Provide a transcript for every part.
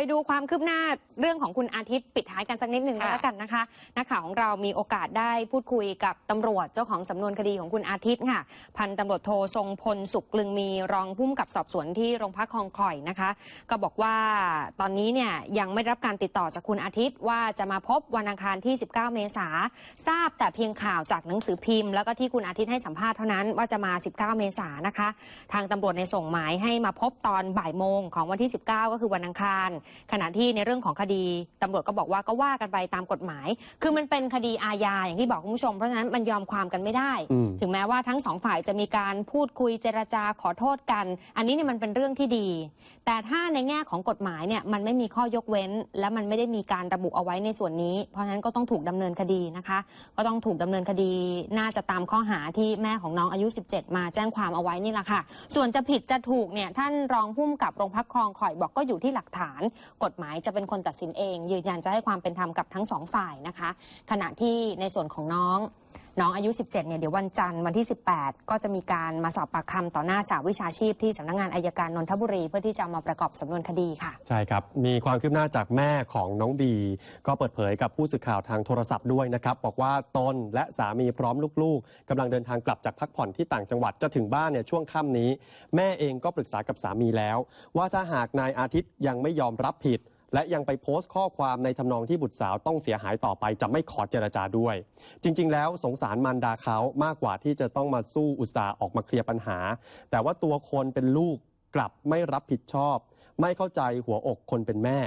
ไปดูความคืบหน้าเรื่องของคุณอาทิตย์ปิดท้ายกันสักนิดหนึ่งค่ะแล้วกันนะคะ นักข่าวของเรามีโอกาสได้พูดคุยกับตำรวจเจ้าของสำนวนคดีของคุณอาทิตย์ค่ะ พันตำรวจโททรงพลสุขกลึงมีรองผู้กำกับสอบสวนที่โรงพักคลองข่อยนะคะ ก็บอกว่าตอนนี้เนี่ยยังไม่ได้รับการติดต่อจากคุณอาทิตย์ ว่าจะมาพบวันอังคารที่ 19 เมษาทราบแต่เพียงข่าวจากหนังสือพิมพ์ แล้วก็ที่คุณอาทิตย์ให้สัมภาษณ์เท่านั้นว่าจะมา 19 เมษายนนะคะ ทางตำรวจในยส่งหมายให้มาพบตอนบ่ายโมงของวันที่ 19 ก็คือวันอังคารขณะที่ในเรื่องของคดีตำรวจก็บอกว่าก็ว่ากันไปตามกฎหมาย คือมันเป็นคดีอาญาอย่างที่บอกคุณผู้ชมเพราะฉะนั้นมันยอมความกันไม่ได้อืมถึงแม้ว่าทั้งสองฝ่ายจะมีการพูดคุยเจรจาขอโทษกัน อันนี้เนี่ยมันเป็นเรื่องที่ดี แต่ถ้าในแง่ของกฎหมายเนี่ยมันไม่มีข้อยกเว้น และมันไม่ได้มีการระบุเอาไว้ในส่วนนี้ เพราะฉะนั้นก็ต้องถูกดำเนินคดีนะคะ ก็ต้องถูกดำเนินคดีน่าจะตามข้อหาที่แม่ของน้องอายุ 17 มาแจ้งความเอาไว้นี่แหละค่ะ ส่วนจะผิดจะถูกเนี่ยท่านรองผู้กำกับโรงพักคลองข่อยบอกก็อยู่ที่หลักฐานกฎหมายจะเป็นคนตัดสินเอง ยืนยันจะให้ความเป็นธรรมกับทั้งสองฝ่ายนะคะ ขณะที่ในส่วนของน้อง น้องอายุ 17 เนี่ยเดี๋ยววันจันทร์วันที่ 18 ก็จะมีการมาสอบปากคำต่อหน้าสาวิชาชีพที่สำนักงานอายการนนทบุรี เพื่อที่จะมาประกอบสำนวนคดีค่ะ ใช่ครับ มีความคืบหน้าจากแม่ของน้องบี ก็เปิดเผยกับผู้สื่อข่าวทางโทรศัพท์ด้วยนะครับ บอกว่าตนและสามีพร้อมลูกๆกำลังเดินทางกลับจากพักผ่อนที่ต่างจังหวัดจะถึงบ้านเนี่ยช่วงค่ำนี้ แม่เองก็ปรึกษากับสามีแล้ว ว่าถ้าหากนายอาทิตย์ยังไม่ยอมรับผิด และยังไปโพสต์ข้อความในทำนองที่บุตรสาวต้องเสียหายต่อไปจะไม่ขอเจรจาด้วย จริง ๆ แล้วสงสารมารดาเขามากกว่าที่จะต้องมาสู้อุตสาห์ออกมาเคลียร์ปัญหา แต่ว่าตัวคนเป็นลูกกลับไม่รับผิดชอบ ไม่เข้าใจหัวอกคนเป็นแม่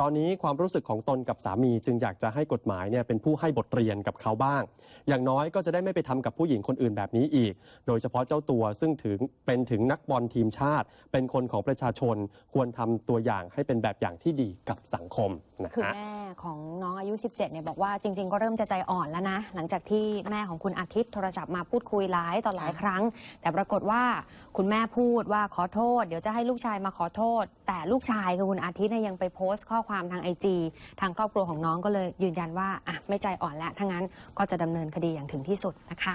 ตอนนี้ความรู้สึกของตนกับสามีจึงอยากจะให้กฎหมายเนี่ยเป็นผู้ให้บทเรียนกับเขาบ้าง อย่างน้อยก็จะได้ไม่ไปทำกับผู้หญิงคนอื่นแบบนี้อีก โดยเฉพาะเจ้าตัวซึ่งถึงเป็นถึงนักบอลทีมชาติ เป็นคนของประชาชน ควรทำตัวอย่างให้เป็นแบบอย่างที่ดีกับสังคมนะคือฮะแม่ของน้องอายุ 17เนี่ยบอกว่าจริง ๆ ก็เริ่มจะใจอ่อนแล้วนะ หลังจากที่แม่ของคุณอาทิตย์โทรศัพท์มาพูดคุยหลายต่อหลายครั้ง แต่ปรากฏว่าคุณแม่พูดว่าขอโทษ เดี๋ยวจะให้ลูกชายมาขอโทษแแต่ลูกชายคือคุณอาทิตย์เนี่ยยังไปโพสต์ข้อความทางไอจีทางครอบครัวของน้องก็เลยยืนยันว่าอะไม่ใจอ่อนแล้วถ้างั้นก็จะดำเนินคดีอย่างถึงที่สุดนะคะ